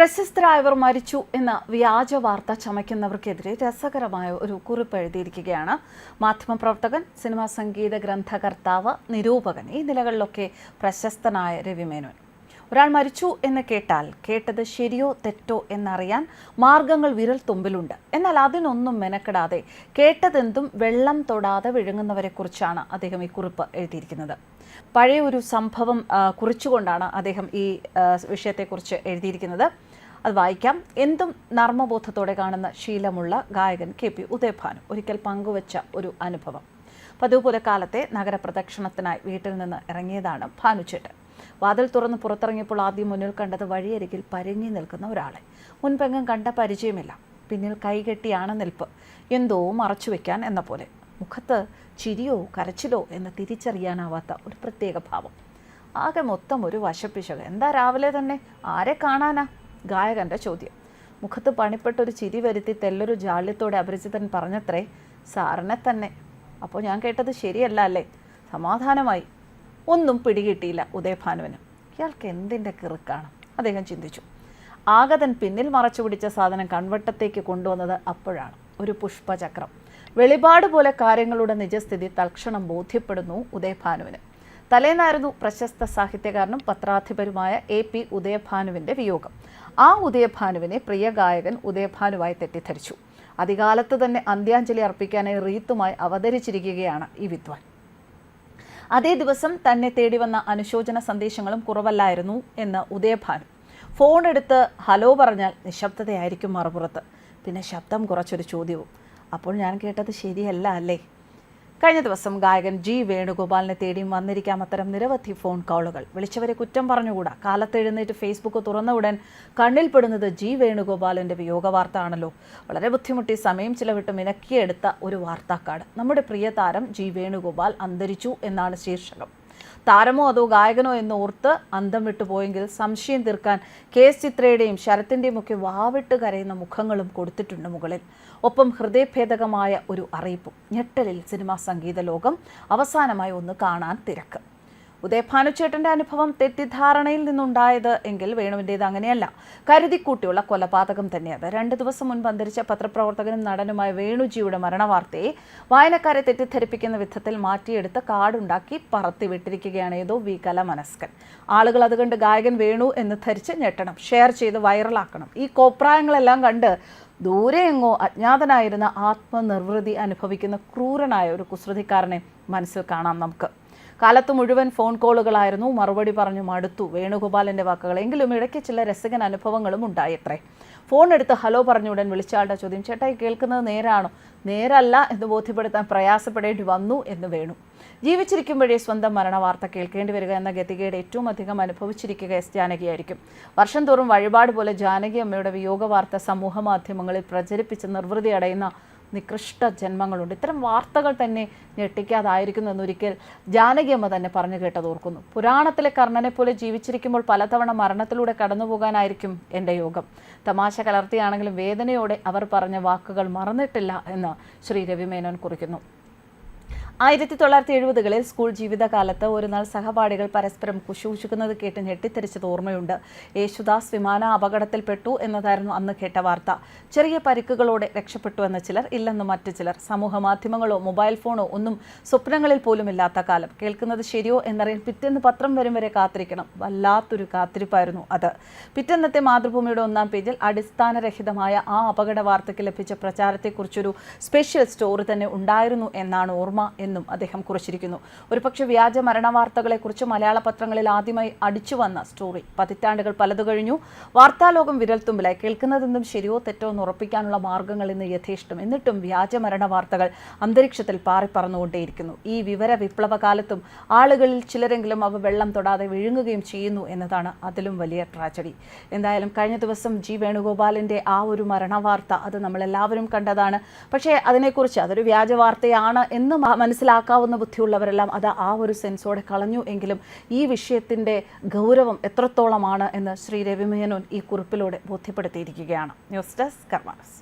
പ്രശസ്തരായവർ മരിച്ചു എന്ന വ്യാജ വാർത്ത ചമയ്ക്കുന്നവർക്കെതിരെ രസകരമായ ഒരു കുറിപ്പ് എഴുതിയിരിക്കുകയാണ്. മാധ്യമപ്രവർത്തകൻ സിനിമാ സംഗീത ഗ്രന്ഥകർത്താവ് നിരൂപകൻ ഈ നിലകളിലൊക്കെ പ്രശസ്തനായ രവിമേനോൻ ഒരാൾ മരിച്ചു എന്ന് കേട്ടാൽ കേട്ടത് ശരിയോ തെറ്റോ എന്നറിയാൻ മാർഗങ്ങൾ വിരൽ തുമ്പിലുണ്ട്. എന്നാൽ അതിനൊന്നും മെനക്കെടാതെ കേട്ടതെന്തും വെള്ളം തൊടാതെ വിഴുങ്ങുന്നവരെക്കുറിച്ചാണ് അദ്ദേഹം ഈ കുറിപ്പ് എഴുതിയിരിക്കുന്നത്. പഴയ ഒരു സംഭവം കുറിച്ചുകൊണ്ടാണ് അദ്ദേഹം ഈ വിഷയത്തെക്കുറിച്ച് എഴുതിയിരിക്കുന്നത്. അത് വായിക്കാം. എന്തും നർമ്മബോധത്തോടെ കാണുന്ന ശീലമുള്ള ഗായകൻ കെ പി ഉദയഭാനു ഒരിക്കൽ പങ്കുവച്ച ഒരു അനുഭവം. പതിവ് കാലത്തെ നഗരപ്രദക്ഷിണത്തിനായി വീട്ടിൽ നിന്ന് ഇറങ്ങിയതാണ് ഭാനുചേട്ടൻ വാതിൽ തുറന്ന് പുറത്തിറങ്ങിയപ്പോൾ ആദ്യം മുന്നിൽ കണ്ടത് വഴിയരികിൽ പരിങ്ങി നിൽക്കുന്ന ഒരാളെ. മുൻപെങ്ങും കണ്ട പരിചയമില്ല. പിന്നിൽ കൈകെട്ടിയാണ് നിൽപ്പ്. എന്തോ മറച്ചു വെക്കാൻ എന്ന പോലെ. മുഖത്ത് ചിരിയോ കരച്ചിലോ എന്ന് തിരിച്ചറിയാനാവാത്ത ഒരു പ്രത്യേക ഭാവം. ആകെ മൊത്തം ഒരു വശപ്പിശക്. എന്താ രാവിലെ തന്നെ? ആരെ കാണാനാ? ഗായകന്റെ ചോദ്യം. മുഖത്ത് പണിപ്പെട്ടൊരു ചിരി വരുത്തി തെല്ലൊരു ജാള്യത്തോടെ അപരിചിതൻ പറഞ്ഞത്രേ സാറിനെ തന്നെ. അപ്പോൾ ഞാൻ കേട്ടത് ശരിയല്ല അല്ലേ? സമാധാനമായി. ഒന്നും പിടികിട്ടിയില്ല ഉദയഭാനുവിന്. ഇയാൾക്ക് എന്തിന്റെ കിറുക്കാണ്? അദ്ദേഹം ചിന്തിച്ചു. ആഗതൻ പിന്നിൽ മറച്ചു പിടിച്ച സാധനം കൺവട്ടത്തേക്ക് കൊണ്ടുവന്നത് അപ്പോഴാണ്. ഒരു പുഷ്പചക്രം. വെളിപാട് പോലെ കാര്യങ്ങളുടെ നിജസ്ഥിതി തൽക്ഷണം ബോധ്യപ്പെടുന്നു ഉദയഭാനുവിന്. തലേന്നായിരുന്നു പ്രശസ്ത സാഹിത്യകാരനും പത്രാധിപരുമായ എ പി ഉദയഭാനുവിന്റെ വിയോഗം. ആ ഉദയഭാനുവിനെ പ്രിയ ഗായകൻ ഉദയഭാനുവായി തെറ്റിദ്ധരിച്ചു. അധികാലത്ത് തന്നെ അന്ത്യാഞ്ജലി അർപ്പിക്കാനായി റീത്തുമായി അവതരിച്ചിരിക്കുകയാണ് ഈ വിദ്വാൻ. അതേ ദിവസം തന്നെ തേടി വന്ന അനുശോചന സന്ദേശങ്ങളും കുറവല്ലായിരുന്നു എന്ന് ഉദയഭാനു. ഫോൺ എടുത്ത് ഹലോ പറഞ്ഞാൽ നിശബ്ദതയായിരിക്കും മറുപുറത്ത്. പിന്നെ ശബ്ദം കുറച്ചൊരു ചോദ്യവും. അപ്പോൾ ഞാൻ കേട്ടത് ശരിയല്ല അല്ലേ? കഴിഞ്ഞ ദിവസം ഗായകൻ ജി വേണുഗോപാലിനെ തേടിയും വന്നിരിക്കാം അത്തരം നിരവധി ഫോൺ കോളുകൾ. വിളിച്ചവരെ കുറ്റം പറഞ്ഞുകൂടാ? കാലത്തെഴുന്നേറ്റ് ഫേസ്ബുക്ക് തുറന്ന ഉടൻ കണ്ണിൽപ്പെടുന്നത് ജി വേണുഗോപാലിന്റെ വിയോഗ വാർത്ത ആണല്ലോ വളരെ ബുദ്ധിമുട്ടി സമയം ചിലവിട്ട് മിനക്കിയെടുത്ത ഒരു വാർത്താക്കാട്. നമ്മുടെ പ്രിയ താരം ജി വേണുഗോപാൽ അന്തരിച്ചു എന്നാണ് ശീർഷകം. താരമോ അതോ ഗായകനോ എന്ന് ഓർത്ത് അന്തം വിട്ടുപോയെങ്കിൽ സംശയം തീർക്കാൻ കെ എസ് ചിത്രയുടെയും ശരത്തിന്റെയും ഒക്കെ വാവിട്ട് കരയുന്ന മുഖങ്ങളും കൊടുത്തിട്ടുണ്ട് മുകളിൽ. ഒപ്പം ഹൃദയഭേദകമായ ഒരു അറിയിപ്പും ഞെട്ടലിൽ സിനിമാ സംഗീത ലോകം അവസാനമായി ഒന്ന് കാണാൻ തിരക്ക്. ഉദയഭാനുചേട്ടന്റെ അനുഭവം തെറ്റിദ്ധാരണയിൽ നിന്നുണ്ടായത് എങ്കിൽ വേണുവിന്റേത് അങ്ങനെയല്ല. കരുതിക്കൂട്ടിയുള്ള കൊലപാതകം തന്നെയത്. രണ്ട് ദിവസം മുൻപ് അന്തരിച്ച പത്രപ്രവർത്തകനും നടനുമായ വേണുജിയുടെ മരണവാർത്തയെ വായനക്കാരെ തെറ്റിദ്ധരിപ്പിക്കുന്ന വിധത്തിൽ മാറ്റിയെടുത്ത് കാടുണ്ടാക്കി പറത്തി വിട്ടിരിക്കുകയാണ് ഏതോ വികല മനസ്കൻ ആളുകൾ അത് കണ്ട് ഗായകൻ വേണു എന്ന് ധരിച്ച് ഞെട്ടണം. ഷെയർ ചെയ്ത് വൈറലാക്കണം. ഈ കോപ്രായങ്ങളെല്ലാം കണ്ട് ദൂരെ എങ്ങോ അജ്ഞാതനായിരുന്ന ആത്മനിർവൃതി അനുഭവിക്കുന്ന ക്രൂരനായ ഒരു കുസൃതിക്കാരനെ മനസ്സിൽ കാണാം നമുക്ക്. കാലത്ത് മുഴുവൻ ഫോൺ കോളുകളായിരുന്നു. മറുപടി പറഞ്ഞു മടുത്തു വേണുഗോപാലിന്റെ വാക്കുകൾ എങ്കിലും ഇടയ്ക്ക് ചില രസകൻ അനുഭവങ്ങളും ഉണ്ടായത്രേ. ഫോൺ എടുത്ത് ഹലോ പറഞ്ഞു പറഞ്ഞുടൻ വിളിച്ചയാളുടെ ചോദ്യം ചേട്ടായി കേൾക്കുന്നത് നേരാണോ? നേരല്ല എന്ന് ബോധ്യപ്പെടുത്താൻ പ്രയാസപ്പെടേണ്ടി വന്നു എന്ന് വേണു. ജീവിച്ചിരിക്കുമ്പോഴേ സ്വന്തം മരണ വാർത്ത കേൾക്കേണ്ടി വരിക എന്ന ഗതികയുടെ ഏറ്റവും അധികം അനുഭവിച്ചിരിക്കുക എസ് ജാനകിയായിരിക്കും. വർഷം തോറും വഴിപാട് പോലെ ജാനകി അമ്മയുടെ വിയോഗ വാർത്ത സമൂഹ മാധ്യമങ്ങളിൽ പ്രചരിപ്പിച്ച് നിർവൃതി അടയുന്ന നികൃഷ്ട ജന്മങ്ങളുണ്ട്. ഇത്തരം വാർത്തകൾ തന്നെ ഞെട്ടിക്കാതായിരിക്കുന്നു എന്നൊരിക്കൽ ജാനകി അമ്മ തന്നെ പറഞ്ഞു കേട്ടത് ഓർക്കുന്നു. പുരാണത്തിലെ കർണനെ പോലെ ജീവിച്ചിരിക്കുമ്പോൾ പലതവണ മരണത്തിലൂടെ കടന്നു പോകാനായിരിക്കും എന്റെ യോഗം. തമാശ കലർത്തിയാണെങ്കിലും വേദനയോടെ അവർ പറഞ്ഞ വാക്കുകൾ മറന്നിട്ടില്ല എന്ന് ശ്രീ രവിമേനോൻ കുറിക്കുന്നു. ആയിരത്തി തൊള്ളായിരത്തി എഴുപതുകളിൽ സ്കൂൾ ജീവിതകാലത്ത് ഒരു നാൾ സഹപാഠികൾ പരസ്പരം കുശൂഷിക്കുന്നത് കേട്ട് ഞെട്ടിത്തെറിച്ചത് ഓർമ്മയുണ്ട്. യേശുദാസ് വിമാന അപകടത്തിൽപ്പെട്ടു എന്നതായിരുന്നു അന്ന് കേട്ട വാർത്ത. ചെറിയ പരിക്കുകളോടെ രക്ഷപ്പെട്ടു എന്ന ചിലർ ഇല്ലെന്ന് മറ്റു ചിലർ. സമൂഹ മാധ്യമങ്ങളോ മൊബൈൽ ഫോണോ ഒന്നും സ്വപ്നങ്ങളിൽ പോലും ഇല്ലാത്ത കാലം. കേൾക്കുന്നത് ശരിയോ എന്നറിയാൻ പിറ്റേന്ന് പത്രം വരും വരെ കാത്തിരിക്കണം. വല്ലാത്തൊരു കാത്തിരിപ്പായിരുന്നു അത്. പിറ്റേന്നത്തെ മാതൃഭൂമിയുടെ ഒന്നാം പേജിൽ അടിസ്ഥാനരഹിതമായ ആ അപകട വാർത്തയ്ക്ക് ലഭിച്ച പ്രചാരത്തെക്കുറിച്ചൊരു സ്പെഷ്യൽ സ്റ്റോറി തന്നെ ഉണ്ടായിരുന്നു എന്നാണ് ഓർമ്മ എന്നും അദ്ദേഹം കുറിച്ചിരിക്കുന്നു. ഒരുപക്ഷെ വ്യാജ മരണവാർത്തകളെക്കുറിച്ച് മലയാള പത്രങ്ങളിൽ ആദ്യമായി അടിച്ചു വന്ന സ്റ്റോറി പതിറ്റാണ്ടുകൾ പലതു കഴിഞ്ഞു. വാർത്താലോകം വിരൽത്തുമ്പിലായി. കേൾക്കുന്നതെന്തും ശരിയോ തെറ്റോ എന്ന് ഉറപ്പിക്കാനുള്ള മാർഗങ്ങൾ ഇന്ന് യഥേഷ്ടം. എന്നിട്ടും വ്യാജ മരണ വാർത്തകൾ അന്തരീക്ഷത്തിൽ പാറിപ്പറന്നുകൊണ്ടേയിരിക്കുന്നു ഈ വിവര വിപ്ലവ കാലത്തും ആളുകളിൽ ചിലരെങ്കിലും അവ വെള്ളം തൊടാതെ വിഴുങ്ങുകയും ചെയ്യുന്നു എന്നതാണ് അതിലും വലിയ ട്രാജഡി. എന്തായാലും കഴിഞ്ഞ ദിവസം ജി വേണുഗോപാലിന്റെ ആ ഒരു മരണവാർത്ത അത് നമ്മളെല്ലാവരും കണ്ടതാണ്. പക്ഷേ അതിനെക്കുറിച്ച് അതൊരു വ്യാജ വാർത്തയാണ് എന്ന് മ- മനസ്സിലാക്കാവുന്ന ബുദ്ധിയുള്ളവരെല്ലാം അത് ആ ഒരു സെൻസോടെ കളഞ്ഞു എങ്കിലും ഈ വിഷയത്തിന്റെ ഗൗരവം എത്രത്തോളമാണ് എന്ന് ശ്രീ രവിമേനോൻ ഈ കുറിപ്പിലൂടെ ബോധ്യപ്പെടുത്തിയിരിക്കുകയാണ്. News desk കർമാനസ്